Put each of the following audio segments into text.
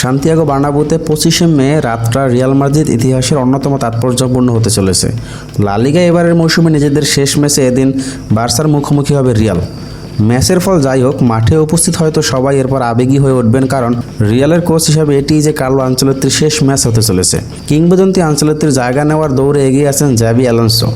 Santiago বার্নাবুতে পঁচিশে মে রাতটা Real Madrid ইতিহাসের অন্যতম তাৎপর্যপূর্ণ হতে চলেছে। লালিগা এবারের মৌসুমে নিজেদের শেষ ম্যাচে এদিন বার্সার মুখোমুখি হবে রিয়াল। ম্যাচের ফল যাই হোক, মাঠে উপস্থিত হয়তো সবাই এরপর আবেগী হয়ে উঠবেন কারণ রিয়ালের কোচ হিসাবে এটি যে কার্লো আঞ্চলত্রির শেষ ম্যাচ হতে চলেছে। কিংবদন্তি আঞ্চলত্রির জায়গা নেওয়ার দৌড়ে এগিয়ে আছেন জ্যাবি অ্যালন্সো।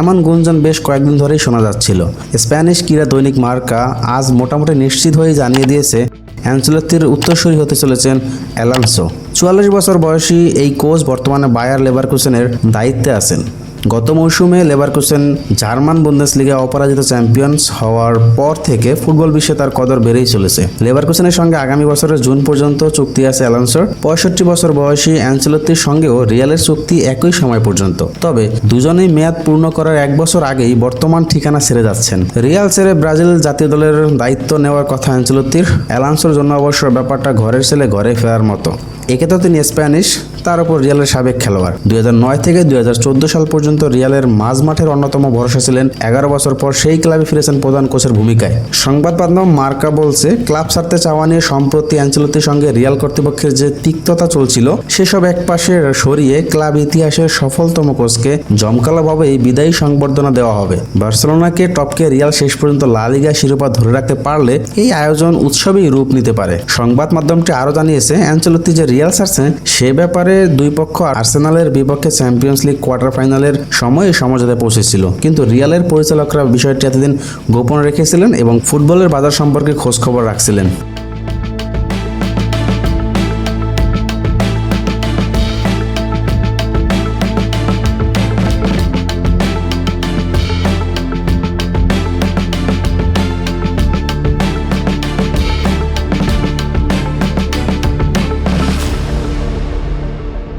এমন গুঞ্জন বেশ কয়েকদিন ধরেই শোনা যাচ্ছিল। স্প্যানিশ ক্রীড়া দৈনিক মার্কা আজ মোটামুটি নিশ্চিত হয়ে জানিয়ে দিয়েছে অ্যাঞ্চেলত্তির উত্তরসূরি হতে চলেছেন অ্যালান্সো। চুয়াল্লিশ বছর বয়সী এই কোচ বর্তমানে বায়ার লেভারকুসেনের দায়িত্বে আছেন। গত মৌসুমে লেভারকুসেন জার্মান বুন্দেসলিগা অপরাজিত চ্যাম্পিয়ন্স হওয়ার পর থেকে ফুটবল বিশ্বে তার কদর বেড়েই চলেছে। লেভারকুসেনের সঙ্গে আগামী বছরের জুন পর্যন্ত চুক্তি আছে অ্যালান্সোর। পঁয়ষট্টি বছর বয়সী অ্যাঞ্চেলত্তির সঙ্গেও রিয়ালের চুক্তি একই সময় পর্যন্ত। তবে দুজনেই মেয়াদ পূর্ণ করার এক বছর আগেই বর্তমান ঠিকানা ছেড়ে যাচ্ছেন। রিয়াল ছেড়ে ব্রাজিল জাতীয় দলের দায়িত্ব নেওয়ার কথা অ্যাঞ্চেলত্তির অ্যালান্সোর জন্য অবশ্য ব্যাপারটা ঘরের ছেলে ঘরে ফেরার মতো। একে তো তিনি স্প্যানিশ তার উপর রিয়ালের সাবেক খেলোয়াড়। দুই হাজার নয় থেকে দুই হাজার চোদ্দ সাল পর্যন্ত রিয়ালের মাঝ মাঠের অন্যতম ভরসা ছিলেন এগারো বছর পর সেই ক্লাবে ফিরেছেন প্রধান কোচের ভূমিকায়। সংবাদ মাধ্যম মার্কা বলছে, ক্লাব ছাড়তে চাওয়া নিয়ে সম্প্রতি অ্যাঞ্চেলতির সঙ্গে রিয়াল কর্তৃপক্ষের যে তিক্ততা চলছিল, সেসব একপাশে সরিয়ে ক্লাব ইতিহাসের সফলতম কোচকে জমকালোভাবেই বিদায়ী সংবর্ধনা দেওয়া হবে। বার্সেলোনাকে টপকে রিয়াল শেষ পর্যন্ত লা লিগা শিরোপা ধরে রাখতে পারলে এই আয়োজন উৎসবেই রূপ নিতে পারে। সংবাদ মাধ্যমটি আরও জানিয়েছে অ্যাঞ্চেলত্তি যে রিয়াল ছাড়ছে, সে ব্যাপারে দুই পক্ষ আর্সেনালের বিপক্ষে চ্যাম্পিয়ন্স লিগ কোয়ার্টার ফাইনালের সময় সমঝোতায় পৌঁছেছিল। কিন্তু রিয়ালের পরিচালকরা বিষয়টি এতদিন গোপন রেখেছিলেন এবং ফুটবলের বাজার সম্পর্কে খোঁজখবর রাখছিলেন।